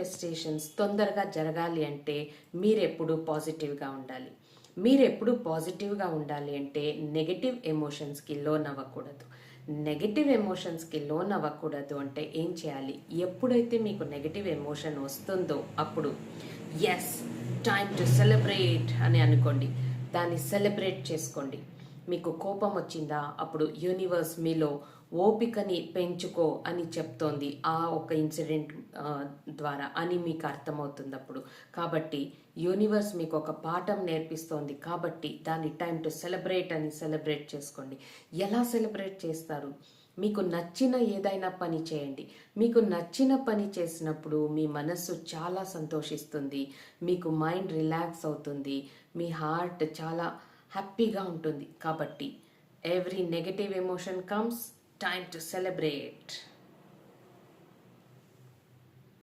Manifestations తొందరగా జరగాలి అంటే మీరెప్పుడు పాజిటివ్గా ఉండాలి. మీరెప్పుడు పాజిటివ్గా ఉండాలి అంటే నెగటివ్ ఎమోషన్స్కి లోన్ అవ్వకూడదు నెగటివ్ ఎమోషన్స్కి లోన్ అవ్వకూడదు అంటే ఏం చేయాలి? ఎప్పుడైతే మీకు నెగటివ్ ఎమోషన్ వస్తుందో అప్పుడు ఎస్ టైమ్ టు సెలబ్రేట్ అని అనుకోండి. దాన్ని సెలబ్రేట్ చేసుకోండి. మీకు కోపం వచ్చిందా? అప్పుడు యూనివర్స్ మీలో ఓపికని పెంచుకో అని చెప్తోంది ఆ ఒక ఇన్సిడెంట్ ద్వారా అని మీకు అర్థమవుతుంది అప్పుడు. కాబట్టి యూనివర్స్ మీకు ఒక పాఠం నేర్పిస్తోంది. కాబట్టి దాన్ని టైం టు సెలబ్రేట్ అని సెలబ్రేట్ చేసుకోండి. ఎలా సెలబ్రేట్ చేస్తారు? మీకు నచ్చిన ఏదైనా పని చేయండి. మీకు నచ్చిన పని చేసినప్పుడు మీ మనస్సు చాలా సంతోషిస్తుంది. మీకు మైండ్ రిలాక్స్ అవుతుంది. మీ హార్ట్ చాలా హ్యాపీగా ఉంటుంది. కాబట్టి every negative emotion comes time to celebrate